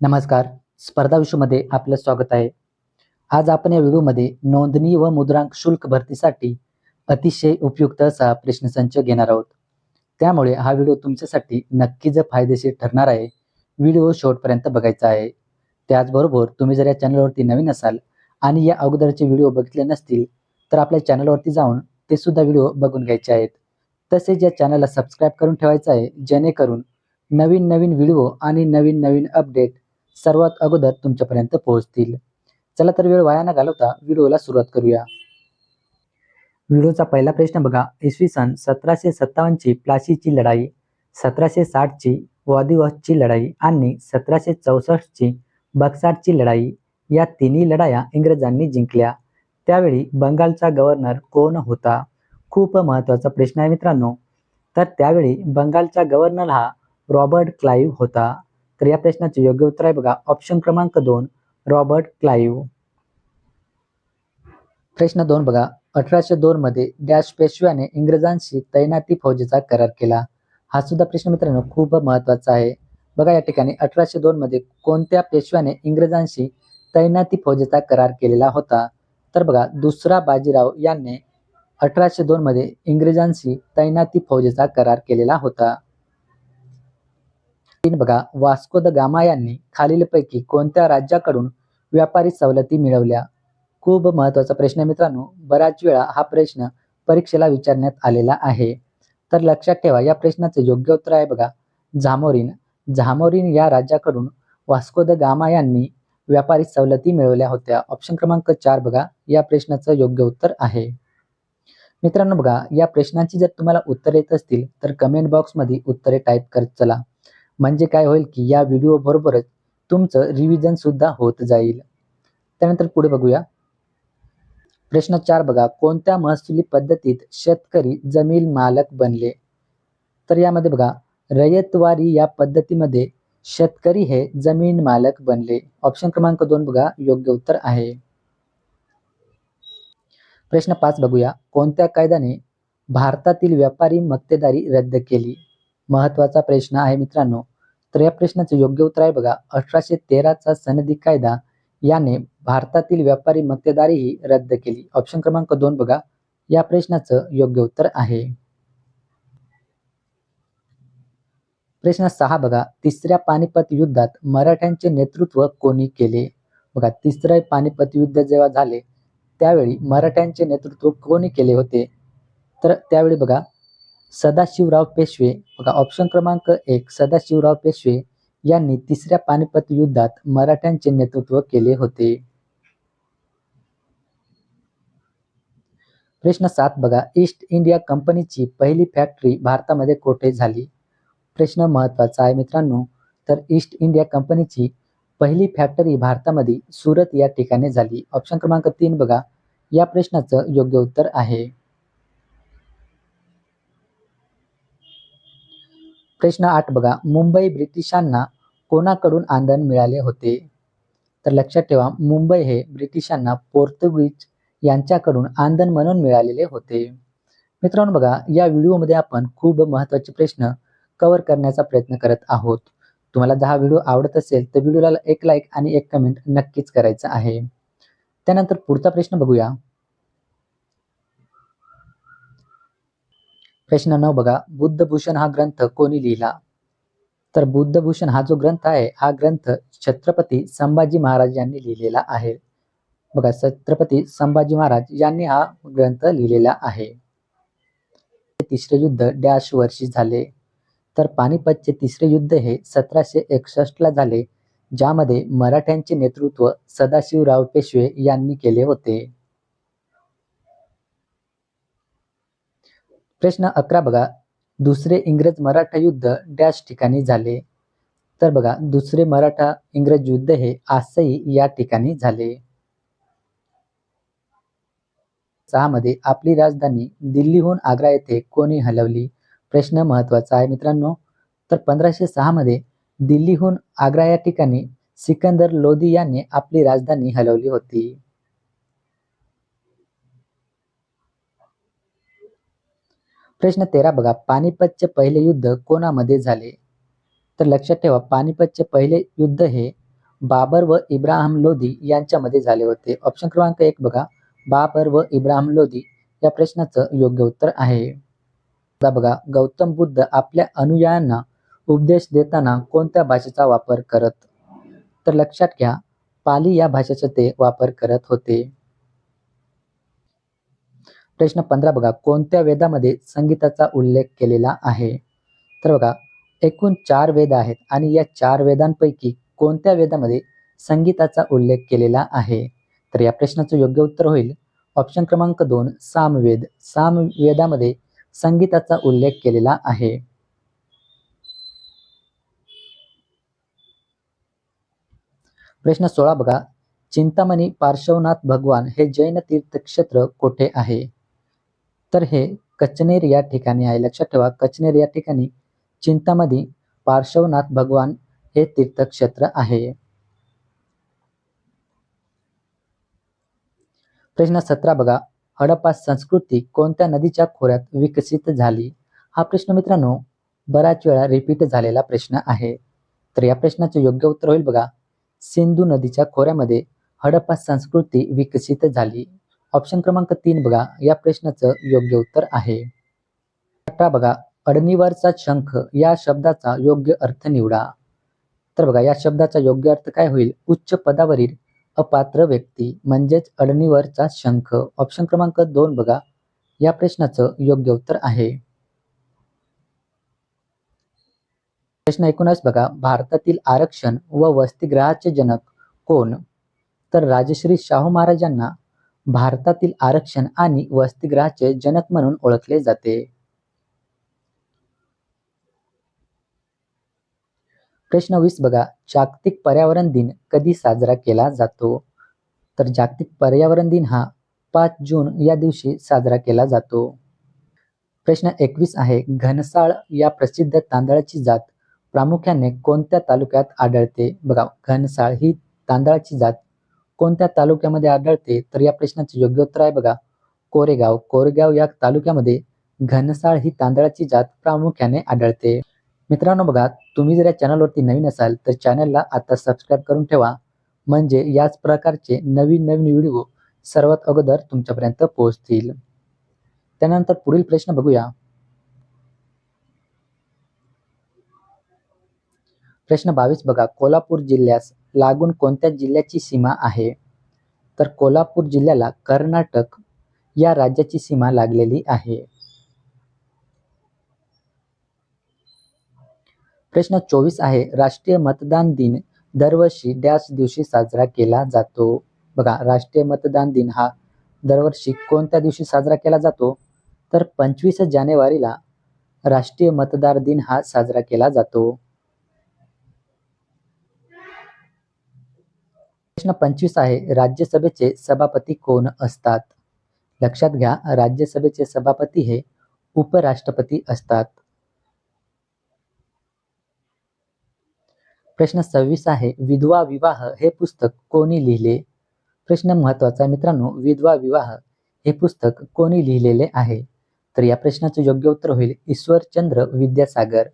नमस्कार. स्पर्धा विश्वमध्ये आपलं स्वागत आहे. आज आपण या व्हिडिओमध्ये नोंदणी व मुद्रांक शुल्क भरतीसाठी अतिशय उपयुक्त असा प्रश्नसंच घेणार आहोत. त्यामुळे हा व्हिडिओ तुमच्यासाठी नक्कीच फायदेशीर ठरणार आहे व्हिडिओ शेवटपर्यंत बघायचा आहे. त्याचबरोबर तुम्ही जर या चॅनलवरती नवीन असाल आणि या अगोदरचे व्हिडिओ बघितले नसतील तर आपल्या चॅनलवरती जाऊन ते सुद्धा व्हिडिओ बघून घ्यायचे आहेत. तसेच या चॅनलला सबस्क्राईब करून ठेवायचं आहे जेणेकरून नवीन नवीन व्हिडिओ आणि नवीन नवीन अपडेट सर्वात अगोदर तुमच्यापर्यंत पोहोचतील. चला तर वेळ वाया न घालवता व्हिडिओला सुरुवात करूया. व्हिडिओचा पहिला प्रश्न बघा. इसवी सन सतराशे सत्तावन्नची प्लासीची लढाई सतराशे साठची वादिवसची लढाई आणि सतराशे चौसष्टची बक्सारची लढाई या तिन्ही लढाया इंग्रजांनी जिंकल्या. त्यावेळी बंगालचा गव्हर्नर कोण होता? खूप महत्त्वाचा प्रश्न आहे मित्रांनो. तर त्यावेळी बंगालचा गव्हर्नर हा रॉबर्ट क्लाईव्ह होता. तर या प्रश्नाचे योग्य उत्तर आहे बघा. ऑप्शन क्रमांक दोन रॉबर्ट क्लाईव प्रश्न दोन बघा. अठराशे दोन मध्ये डॅश पेशव्याने इंग्रजांशी तैनाती फौजेचा करार केला. हा सुद्धा प्रश्न मित्रांनो खूप महत्त्वाचा आहे. बघा या ठिकाणी अठराशे दोन मध्ये कोणत्या पेशव्याने इंग्रजांशी तैनाती फौजेचा करार केलेला होता? तर बघा दुसरा बाजीराव यांनी अठराशे दोन मध्ये इंग्रजांशी तैनाती फौजेचा करार केलेला होता. तीन बघा वास्को द गामा यांनी खालीलपैकी कोणत्या राज्याकडून व्यापारी सवलती मिळवल्या? खूप महत्त्वाचा प्रश्न मित्रांनो. बऱ्याच वेळा हा प्रश्न परीक्षेला विचारण्यात आलेला आहे. तर लक्षात ठेवा या प्रश्नाचे योग्य उत्तर आहे बघा. झामोरीन. झामोरीन या राज्याकडून वास्को द गामा यांनी व्यापारी सवलती मिळवल्या होत्या. ऑप्शन क्रमांक चार बघा या प्रश्नाचं योग्य उत्तर आहे. मित्रांनो बघा या प्रश्नांची जर तुम्हाला उत्तर येत असतील तर कमेंट बॉक्समध्ये उत्तरे टाईप करत चला. म्हणजे काय होईल की या व्हिडिओ बरोबरच तुमचं रिव्हिजन सुद्धा होत जाईल. त्यानंतर पुढे बघूया. प्रश्न चार बघा कोणत्या महसुली पद्धतीत शेतकरी जमीन मालक बनले? तर यामध्ये बघा रयतवारी या पद्धतीमध्ये शेतकरी हे जमीन मालक बनले. ऑप्शन क्रमांक दोन बघा योग्य उत्तर आहे. प्रश्न पाच बघूया कोणत्या कायद्याने भारतातील व्यापारी मक्तेदारी रद्द केली? महत्त्वाचा प्रश्न आहे मित्रांनो. तर या प्रश्नाचं योग्य उत्तर आहे बघा अठराशे तेराचा सनदी कायदा याने भारतातील व्यापारी मक्तेदारीही रद्द केली. ऑप्शन क्रमांक दोन बघा या प्रश्नाचं योग्य उत्तर आहे. प्रश्न सहा बघा तिसऱ्या पानिपत युद्धात मराठ्यांचे नेतृत्व कोणी केले? बघा तिसरे पानिपत युद्ध जेव्हा झाले त्यावेळी मराठ्यांचे नेतृत्व कोणी केले होते? तर त्यावेळी बघा सदाशिवराव पेशवे बघा ऑप्शन क्रमांक एक सदाशिवराव पेशवे यांनी तिसऱ्या पानिपत युद्धात मराठ्यांचे नेतृत्व केले होते. प्रश्न सात बघा ईस्ट इंडिया कंपनीची पहिली फॅक्टरी भारतामध्ये कोठे झाली? प्रश्न महत्त्वाचा आहे मित्रांनो तर ईस्ट इंडिया कंपनीची पहिली फॅक्टरी भारतामध्ये सुरत या ठिकाणी झाली. ऑप्शन क्रमांक तीन बघा या प्रश्नाचं योग्य उत्तर आहे. प्रश्न आठ बघा. मुंबई ब्रिटिशांना कोणाकडून आंदण मिळाले होते? तर लक्षात ठेवा मुंबई हे ब्रिटिशांना पोर्तुगीज यांच्याकडून आंदण म्हणून मिळालेले होते. मित्रांनो बघा या व्हिडिओमध्ये आपण खूप महत्त्वाचे प्रश्न कव्हर करण्याचा प्रयत्न करत आहोत. तुम्हाला जर हा व्हिडिओ आवडत असेल तर व्हिडिओला एक लाईक आणि एक कमेंट नक्कीच करायचं आहे. त्यानंतर पुढचा प्रश्न बघूया. प्रश्न नऊ बघा. बुद्धभूषण हा ग्रंथ कोणी लिहिला? तर बुद्धभूषण हा जो ग्रंथ आहे हा ग्रंथ छत्रपती संभाजी महाराज यांनी लिहिलेला आहे. बघा छत्रपती संभाजी महाराज यांनी हा ग्रंथ लिहिलेला आहे. तिसरे युद्ध डॅश वर्षी झाले. तर पानिपतचे तिसरे युद्ध हे सतराशे एकसष्ट ला झाले ज्यामध्ये मराठ्यांचे नेतृत्व सदाशिवराव पेशवे यांनी केले होते. प्रश्न अकरा बघा. दुसरे इंग्रज मराठा युद्ध डॅश ठिकाणी झाले. तर बघा दुसरे मराठा इंग्रज युद्ध हे आसई या ठिकाणी झाले. सहा मध्ये आपली राजधानी दिल्लीहून आग्रा येथे कोणी हलवली? प्रश्न महत्त्वाचा आहे मित्रांनो. तर पंधराशे सहा मध्ये दिल्लीहून आग्रा या ठिकाणी सिकंदर लोधी यांनी आपली राजधानी हलवली होती. प्रश्न तेरा बघा. पानिपतचे पहिले युद्ध कोणामध्ये झाले? तर लक्षात ठेवा पानिपतचे पहिले युद्ध हे बाबर व इब्राहिम लोधी यांच्यामध्ये झाले होते. ऑप्शन क्रमांक एक बघा. बाबर व इब्राहिम लोधी या प्रश्नाचं योग्य उत्तर आहे. बघा गौतम बुद्ध आपल्या अनुयायांना उपदेश देताना कोणत्या भाषेचा वापर करत? तर लक्षात घ्या पाली या भाषेचा ते वापर करत होते. प्रश्न पंधरा बघा कोणत्या वेदामध्ये संगीताचा उल्लेख केलेला आहे? तर बघा एकूण चार वेद आहेत आणि या चार वेदांपैकी कोणत्या वेदामध्ये संगीताचा उल्लेख केलेला आहे? तर या प्रश्नाचं योग्य उत्तर होईल. ऑप्शन क्रमांक दोन सामवेद. सामवेदामध्ये संगीताचा उल्लेख केलेला आहे. प्रश्न सोळा बघा चिंतामणी पार्श्वनाथ भगवान हे जैन तीर्थक्षेत्र कोठे आहे? तर हे कचनेर या ठिकाणी आहे. लक्षात ठेवा कचनेर या ठिकाणी चिंतामधी पार्श्वनाथ भगवान हे तीर्थक्षेत्र आहे. प्रश्न सतरा बघा हडप्पा संस्कृती कोणत्या नदीच्या खोऱ्यात विकसित झाली? हा प्रश्न मित्रांनो बऱ्याच वेळा रिपीट झालेला प्रश्न आहे. तर या प्रश्नाचे योग्य उत्तर होईल बघा. सिंधू नदीच्या खोऱ्यामध्ये हडप्पा संस्कृती विकसित झाली. ऑप्शन क्रमांक तीन बघा. या प्रश्नाचं योग्य उत्तर आहे. अठरा बघा अडणीवरचा शंख या शब्दाचा योग्य अर्थ निवडा. तर बघा या शब्दाचा योग्य अर्थ काय होईल? उच्च पदावरील अपात्र व्यक्ती म्हणजेच अडणीवरचा शंख. ऑप्शन क्रमांक दोन बघा. या प्रश्नाचं योग्य उत्तर आहे. प्रश्न एकोणास बघा. भारतातील आरक्षण व वसतिगृहाचे जनक कोण? तर राजश्री शाहू महाराजांना भारतातील आरक्षण आणि वसतिगृहाचे जनक म्हणून ओळखले जाते. प्रश्न वीस बघा. जागतिक पर्यावरण दिन कधी साजरा केला जातो? तर जागतिक पर्यावरण दिन हा पाच जून या दिवशी साजरा केला जातो. प्रश्न एकवीस आहे. घनसाळ या प्रसिद्ध तांदळाची जात प्रामुख्याने कोणत्या तालुक्यात आढळते? बघा घनसाळ ही तांदळाची जात कोणत्या तालुक्यामध्ये आढळते तर या प्रश्नाचे योग्य उत्तर आहे बघा. कोरेगाव. कोरेगाव या तालुक्यामध्ये घनसाळ ही तांदळाची जात प्रामुख्याने आढळते. मित्रांनो बघा तुम्ही जर या चॅनलवरती नवीन असाल तर चॅनलला आता सबस्क्राईब करून ठेवा. म्हणजे याच प्रकारचे नवीन नवीन व्हिडिओ सर्वात अगोदर तुमच्यापर्यंत पोहोचतील. त्यानंतर पुढील प्रश्न बघूया. प्रश्न बावीस बघा. कोल्हापूर जिल्ह्यास लागून कोणत्या जिल्ह्याची सीमा आहे? तर कोल्हापूर जिल्ह्याला कर्नाटक या राज्याची सीमा लागलेली आहे. प्रश्न चोवीस आहे. राष्ट्रीय मतदान दिन दरवर्षी डॅश दिवशी साजरा केला जातो. बघा राष्ट्रीय मतदान दिन हा दरवर्षी कोणत्या दिवशी साजरा केला जातो? तर पंचवीस जानेवारीला राष्ट्रीय मतदार दिन हा साजरा केला जातो. प्रश्न पंचवीस आहे राज्यसभेचे सभापती कोण असतात? लक्षात घ्या राज्यसभेचे सभापती हे उपराष्ट्रपती असतात. प्रश्न सव्वीस आहे विधवा विवाह हे पुस्तक कोणी लिहिले? प्रश्न महत्त्वाचा मित्रांनो विधवा विवाह हे पुस्तक कोणी लिहिलेले आहे? तर या प्रश्नाचं योग्य उत्तर होईल ईश्वरचंद्र विद्यासागर.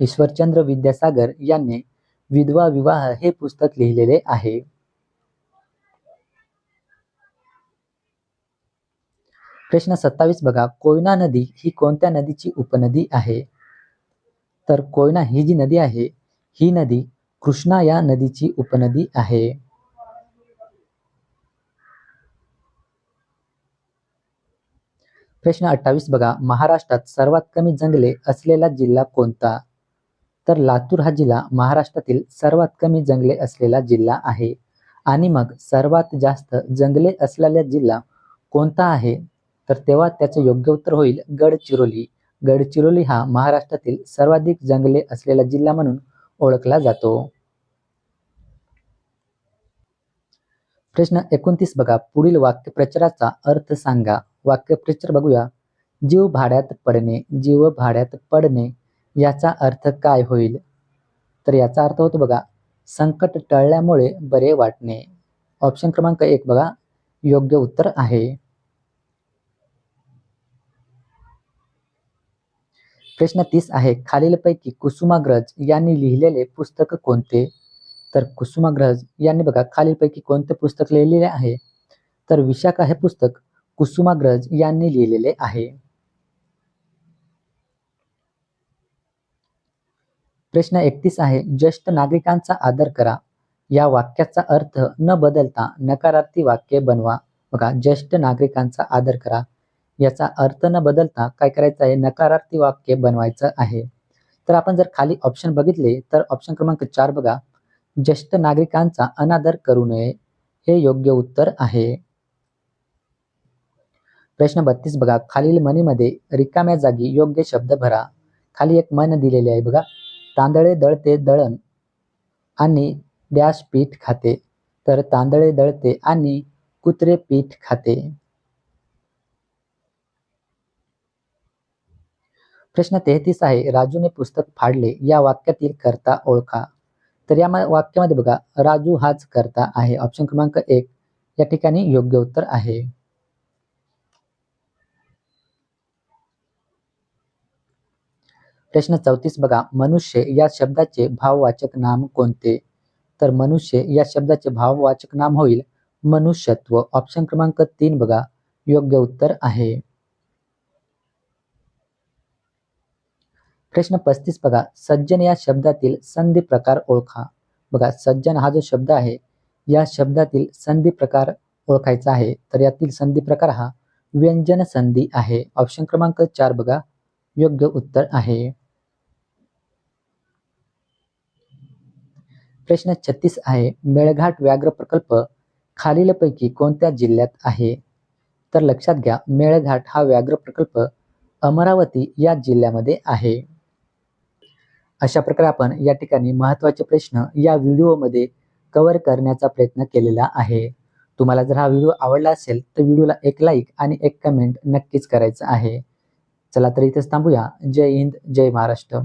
ईश्वरचंद्र विद्यासागर यांनी विधवा विवाह हे पुस्तक लिहिलेले आहे. प्रश्न सत्तावीस बघा कोयना नदी ही कोणत्या नदीची उपनदी आहे? तर कोयना ही जी नदी आहे ही नदी कृष्णा या नदीची उपनदी आहे. प्रश्न अठ्ठावीस बघा महाराष्ट्रात सर्वात कमी जंगले असलेला जिल्हा कोणता? तर लातूर हा जिल्हा महाराष्ट्रातील सर्वात कमी जंगले असलेला जिल्हा आहे. आणि मग सर्वात जास्त जंगले असलेला जिल्हा कोणता आहे? तर तेव्हा त्याचे योग्य उत्तर होईल गडचिरोली. गडचिरोली हा महाराष्ट्रातील सर्वाधिक जंगले असलेला जिल्हा म्हणून ओळखला जातो. प्रश्न एकोणतीस बघा. पुढील वाक्यप्रचाराचा अर्थ सांगा. वाक्यप्रचार बघूया. जीव भाड्यात पडणे जीव भाड्यात पडणे याचा अर्थ काय होईल? तर याचा अर्थ होतो बघा संकट टळल्यामुळे बरे वाटणे. ऑप्शन क्रमांक एक बघा. योग्य उत्तर आहे. प्रश्न तीस आहे. खालीलपैकी कुसुमाग्रज यांनी लिहिलेले पुस्तक कोणते? तर कुसुमाग्रज यांनी बघा खालीलपैकी कोणते पुस्तक लिहिलेले आहे? तर विशाखा हे पुस्तक कुसुमाग्रज यांनी लिहिलेले आहे. प्रश्न एकतीस आहे. ज्येष्ठ नागरिकांचा आदर करा. या वाक्याचा अर्थ न बदलता नकारार्थी वाक्य बनवा. बघा ज्येष्ठ नागरिकांचा आदर करा. याचा अर्थ न बदलता काय करायचं आहे? नकारार्थी वाक्य बनवायचं आहे. तर आपण जर खाली ऑप्शन बघितले तर ऑप्शन क्रमांक चार बघा. ज्येष्ठ नागरिकांचा अनादर करू नये हे योग्य उत्तर आहे. प्रश्न बत्तीस बघा. खालील मनीमध्ये रिकाम्या जागी योग्य शब्द भरा. खाली एक मन दिलेले आहे बघा. तांदळे दळते दळण आणि डॅश पीठ खाते. तर तांदळे दळते आणि कुत्रे पीठ खाते. प्रश्न तेहतीस आहे राजूने पुस्तक फाडले या वाक्यातील करता ओळखा. तर या वाक्यामध्ये बघा राजू हाच करता आहे. ऑप्शन क्रमांक एक या ठिकाणी योग्य उत्तर आहे. प्रश्न चौतीस बघा मनुष्य या शब्दाचे भाववाचक नाम कोणते? तर मनुष्य या शब्दाचे भाववाचक नाम होईल मनुष्यत्व. ऑप्शन क्रमांक तीन बघा योग्य उत्तर आहे. प्रश्न पस्तीस बघा सज्जन या शब्दातील संधी प्रकार ओळखा. बघा सज्जन हा जो शब्द आहे या शब्दातील संधी प्रकार ओळखायचा आहे. तर यातील संधी प्रकार हा व्यंजन संधी आहे. ऑप्शन क्रमांक चार बघा योग्य उत्तर आहे. प्रश्न छत्तीस आहे मेळघाट व्याघ्र प्रकल्प खालीलपैकी कोणत्या जिल्ह्यात आहे? तर लक्षात घ्या मेळघाट हा व्याघ्र प्रकल्प अमरावती या जिल्ह्यामध्ये आहे. अशा प्रकारे आपण या ठिकाणी महत्त्वाचे प्रश्न या व्हिडिओमध्ये कव्हर करण्याचा प्रयत्न केलेला आहे. तुम्हाला जर हा व्हिडिओ आवडला असेल तर व्हिडिओला एक लाईक आणि एक कमेंट नक्कीच करायचं आहे. चला तर इथेच थांबूया. जय हिंद जय महाराष्ट्र.